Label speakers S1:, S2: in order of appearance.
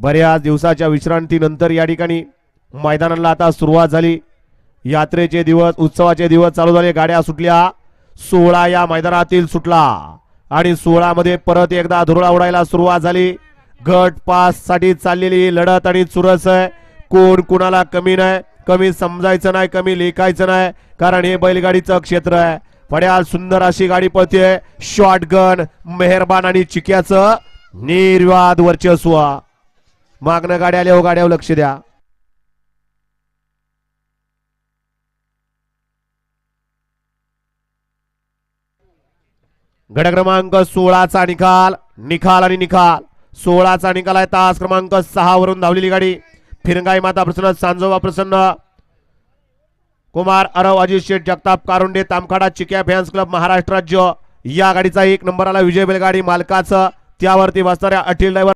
S1: बऱ्याच दिवसाच्या विश्रांतीनंतर या ठिकाणी मैदानाला आता सुरुवात झाली. यात्रेचे दिवस उत्सवाचे दिवस चालू झाले. गाड्या सुटल्या. सोळा या मैदानातील सुटला. आणि सोहळामध्ये परत एकदा धुरळा उडायला सुरुवात झाली. गट पाससाठी चाललेली लढत आणि चुरस आहे. कोण कुणाला कमी नाही कमी समजायचं नाही कमी लेखायचं नाही कारण हे बैलगाडीचं क्षेत्र आहे. पड्याल सुंदर अशी गाडी पळते शॉटगन मेहरबान आणि चिक्याचं निर्वाद वर्चस्व. मागणं गाड्या आल्या हो गाड्यावर लक्ष द्या. गड क्रमांक सोळाचा निकाल निकाल आणि निकाल. सोळाचा निकाल आहे तास क्रमांक सहा वरून धावलेली गाडी. फिरंगाई माता प्रसन्न सांजोबा प्रसन्न. कुमार अरव अजित शेठ जगताप कारुंडे तामखाडा चिक्या फॅन्स क्लब महाराष्ट्र राज्य. या गाडीचा एक नंबर आला विजय बैलगाडी मालकाचं त्यावरती बसणाऱ्या अटील ड्रायव्हर